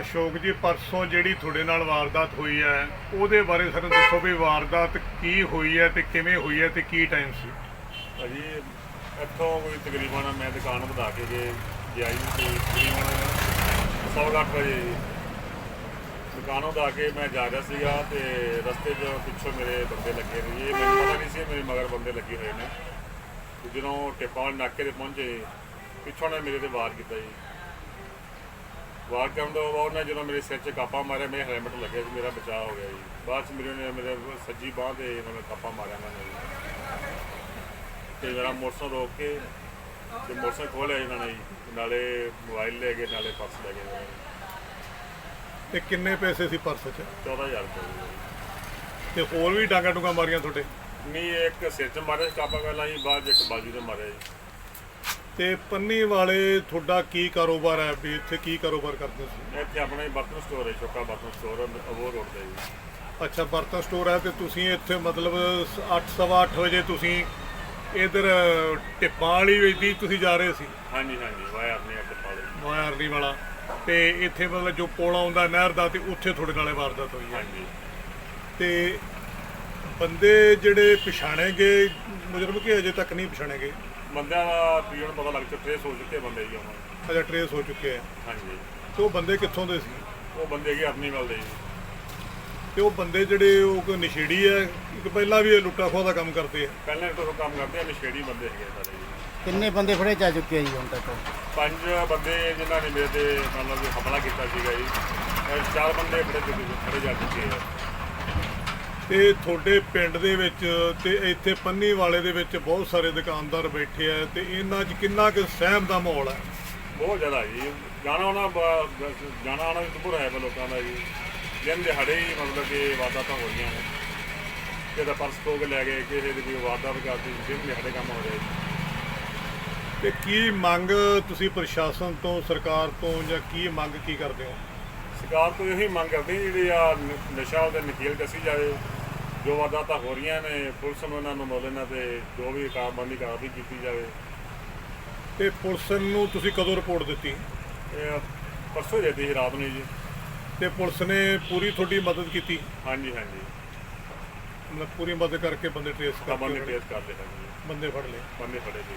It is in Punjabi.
ਅਸ਼ੋਕ ਜੀ, ਪਰਸੋਂ ਜਿਹੜੀ ਤੁਹਾਡੇ ਨਾਲ ਵਾਰਦਾਤ ਹੋਈ ਹੈ, ਉਹਦੇ ਬਾਰੇ ਸਾਨੂੰ ਦੱਸੋ ਵੀ ਵਾਰਦਾਤ ਕੀ ਹੋਈ ਹੈ ਤੇ ਕਿਵੇਂ ਹੋਈ ਹੈ ਤੇ ਕੀ ਟਾਈਮ ਸੀ? ਭਾਜੀ, ਇੱਥੋਂ ਕੋਈ ਤਕਰੀਬਨ ਮੈਂ ਦੁਕਾਨ ਵਧਾ ਕੇ ਜੇ ਜਾਈ ਤੇ ਤਕਰੀਬਨ ਸਵਾ ਅੱਠ ਵਜੇ ਜੀ। ਦੁਕਾਨ ਵਧਾ ਕੇ ਮੈਂ ਜਾ ਰਿਹਾ ਸੀਗਾ ਤੇ ਰਸਤੇ 'ਚ ਪਿੱਛੋਂ ਮੇਰੇ ਬੰਦੇ ਲੱਗੇ ਨੇ ਇਹ ਮੈਨੂੰ ਪਤਾ ਨਹੀਂ ਸੀ ਮੇਰੇ ਮਗਰ ਬੰਦੇ ਲੱਗੇ ਹੋਏ ਨੇ। ਜਦੋਂ ਟਿੱਪਾਂ ਵਾਲੇ ਨਾਕੇ ਤੇ ਪਹੁੰਚੇ ਪਿੱਛੋਂ ਨੇ ਮੇਰੇ ਤੇ ਵਾਰ ਕੀਤਾ ਜੀ। ਵਾਰ ਤੋਂ ਬਾਅਦ ਉਹਨੇ ਜਦੋਂ ਮੇਰੇ ਸਿਰ 'ਚ ਕਾਪਾ ਮਾਰਿਆ ਮੇਰੇ ਹੈਲਮਟ ਲੱਗਿਆ ਸੀ ਮੇਰਾ ਬਚਾਅ ਹੋ ਗਿਆ ਜੀ। ਬਾਅਦ 'ਚ ਮੇਰੇ ਨੇ ਮੇਰੇ ਸੱਜੀ ਬਾਹ ਤੇ ਉਹਨਾਂ ਨੇ ਕਾਪਾ ਮਾਰਿਆ ਮੈਨੂੰ ਤੇ ਮੇਰਾ ਮੋਟਰਸਾਈਕਲ ਰੋਕ ਕੇ ਤੇ ਮੋਟਰਸਾਈਕਲ ਖੋਲਿਆ ਇਹਨਾਂ ਨੇ ਜੀ। ਨਾਲੇ ਮੋਬਾਈਲ ਲੈ ਗਏ ਨਾਲੇ ਪਰਸ ਲੈ ਗਏ। ਤੇ ਕਿੰਨੇ ਪੈਸੇ ਸੀ ਪਰਸ 'ਚ? 14000 ਰੁਪਏ। ਤੇ ਹੋਰ ਵੀ ਡਾਂਗਾ ਡੂੰਗਾ ਮਾਰੀਆਂ ਤੁਹਾਡੇ? ਨਹੀਂ ਇੱਕ ਸਿਰ 'ਚ ਮਾਰਿਆ ਸੀ ਕਾਪਾ ਪਹਿਲਾਂ ਜੀ ਬਾਅਦ 'ਚ ਇੱਕ ਬਾਜੂ ਤੇ ਮਾਰਿਆ ਜੀ। ਤੇ ਪੰਨੀ ਵਾਲੇ ਤੁਹਾਡਾ ਕੀ ਕਾਰੋਬਾਰ ਹੈ ਵੀ ਇੱਥੇ ਕੀ ਕਾਰੋਬਾਰ ਕਰਦੇ ਸੀ ਇੱਥੇ ਆਪਣਾ ਹੀ ਬਰਤਨ ਸਟੋਰ ਹੈ ਛੋਟਾ ਬਰਤਨ ਸਟੋਰ ਅਬੋਰ ਰੋਡ ਤੇ ਜੀ। ਅੱਛਾ ਬਰਤਨ ਸਟੋਰ ਹੈ ਤੇ ਤੁਸੀਂ ਇੱਥੇ ਮਤਲਬ 8:30 ਵਜੇ ਤੁਸੀਂ ਇਧਰ ਟਿੱਪਾਂ ਵਾਲੀ ਵੇਚਦੀ ਤੁਸੀਂ ਜਾ ਰਹੇ ਸੀ? ਹਾਂਜੀ ਹਾਂਜੀ ਵਾਇਆ ਆਪਣੇ ਅੱਡੇ ਪਾਲੇ ਮਾਰਨੀ ਵਾਲਾ। ਤੇ ਇੱਥੇ ਮਤਲਬ ਜੋ ਪੁਲ ਆਉਂਦਾ ਨਹਿਰ ਦਾ ਤੇ ਉੱਥੇ ਤੁਹਾਡੇ ਨਾਲੇ ਵਾਰਦਾਤ ਹੋਈ ਹੈ। ਹਾਂਜੀ। ਤੇ ਬੰਦੇ ਜਿਹੜੇ ਪਛਾਣੇ ਗਏ ਮੁਜਰਮ ਕਿ ਅਜੇ ਤੱਕ ਨਹੀਂ ਪਛਾਣੇ ਗਏ ਬੰਦਿਆਂ ਦਾ ਪੀਣ ਪਤਾ ਲੱਗ ਚੁੱਕੇ ਟ੍ਰੇਸ ਹੋ ਚੁੱਕੇ ਬੰਦੇ ਜੀ ਹੁਣ। ਅਜਾ ਟਰੇਸ ਹੋ ਚੁੱਕੇ ਆ। ਹਾਂਜੀ। ਤੇ ਉਹ ਬੰਦੇ ਕਿੱਥੋਂ ਦੇ ਸੀ? ਉਹ ਬੰਦੇ ਕੀ ਆਪਣੀ ਵੱਲ ਦੇ ਜੀ। ਤੇ ਉਹ ਬੰਦੇ ਜਿਹੜੇ ਉਹ ਕੋਈ ਨਸ਼ੇੜੀ ਹੈ? ਇੱਕ ਪਹਿਲਾਂ ਵੀ ਇਹ ਲੁੱਟਾ ਖੋਹ ਦਾ ਕੰਮ ਕਰਦੇ ਆ। ਪਹਿਲਾਂ ਵੀ ਤੋਂ ਕੰਮ ਕਰਦੇ ਆ ਨਸ਼ੇੜੀ ਬੰਦੇ ਹੈਗੇ ਸਾਰੇ ਜੀ। ਕਿੰਨੇ ਬੰਦੇ ਫੜੇ ਜਾ ਚੁੱਕੇ ਆ ਜੀ ਹੁਣ ਤੱਕ? ਪੰਜ ਬੰਦੇ ਜਿਨ੍ਹਾਂ ਨੇ ਮੇਰੇ ਤੇ ਮਤਲਬ ਕਿ ਹਮਲਾ ਕੀਤਾ ਸੀਗਾ ਜੀ। ਚਾਰ ਬੰਦੇ ਫੜੇ ਚੁੱਕੇ ਫੜੇ ਜਾ ਚੁੱਕੇ ਆ। ਤੇ ਤੁਹਾਡੇ ਪਿੰਡ ਦੇ ਵਿੱਚ ਤੇ ਇੱਥੇ ਪੰਨੀ ਵਾਲੇ ਦੇ ਵਿੱਚ ਬਹੁਤ ਸਾਰੇ ਦੁਕਾਨਦਾਰ ਬੈਠੇ ਆ ਤੇ ਇਹਨਾਂ 'ਚ ਕਿੰਨਾ ਕੁ ਸਹਿਮ ਦਾ ਮਾਹੌਲ ਹੈ ਬਹੁਤ ਜ਼ਿਆਦਾ ਜੀ। ਜਾਣਾ ਬ- ਜਾਣਾ ਆਉਣਾ ਵੀ ਦੁਪਰ ਹੈ ਲੋਕਾਂ ਦਾ ਜੀ। ਦਿਨ ਦਿਹਾੜੇ ਹੀ ਮਤਲਬ ਕਿ ਵਾਰਦਾਤਾਂ ਹੋ ਰਹੀਆਂ ਨੇ। ਦਾ ਪਰਸ ਕੇ ਲੈ ਗਏ ਕਿਸੇ ਦੀ ਵੀ ਵਾਰਦਾਤ ਕਰਦੀ ਦਿਨ ਦਿਹਾੜੇ ਕੰਮ ਹੋ ਰਿਹਾ ਜੀ ਤੇ ਕੀ ਮੰਗ ਤੁਸੀਂ ਪ੍ਰਸ਼ਾਸਨ ਤੋਂ ਸਰਕਾਰ ਤੋਂ ਜਾਂ ਕੀ ਮੰਗ ਕੀ ਕਰਦੇ ਹੋ? ਸਰਕਾਰ ਤੋਂ ਇਹੀ ਮੰਗ ਕਰਦੇ ਜਿਹੜੀ ਆ ਨਸ਼ਾ ਉਹਦੇ ਨਕੀਲ ਕੱਸੀ ਜਾਵੇ। ਜੋ ਵਾਰਦਾਤਾਂ ਹੋ ਰਹੀਆਂ ਨੇ ਪੁਲਿਸ ਨੂੰ ਇਹਨਾਂ ਨੂੰ ਮੌਲੇ ਨਾਲ ਤੇ ਜੋ ਵੀ ਕਾਰਵਾਈ ਕਾਰਵਾਈ ਕੀਤੀ ਜਾਵੇ। ਤੇ ਪੁਲਿਸ ਨੂੰ ਤੁਸੀਂ ਕਦੋਂ ਰਿਪੋਰਟ ਦਿੱਤੀ? ਇਹ ਪਰਸੋਂ ਹੀ ਦਿੱਤੀ ਰਾਤ ਨੂੰ ਜੀ। ਤੇ ਪੁਲਿਸ ਨੇ ਪੂਰੀ ਤੁਹਾਡੀ ਮਦਦ ਕੀਤੀ? ਹਾਂਜੀ ਹਾਂਜੀ। ਮਤਲਬ ਪੂਰੀ ਮਦਦ ਕਰਕੇ ਬੰਦੇ ਟ੍ਰੇਸ ਕਾਬਾਂ ਨੇ ਕਰਕੇ ਟੇਸ ਕਰਦੇ ਹਾਂ ਬੰਦੇ ਫੜ ਲਏ? ਬੰਦੇ ਫੜੇ ਜੀ।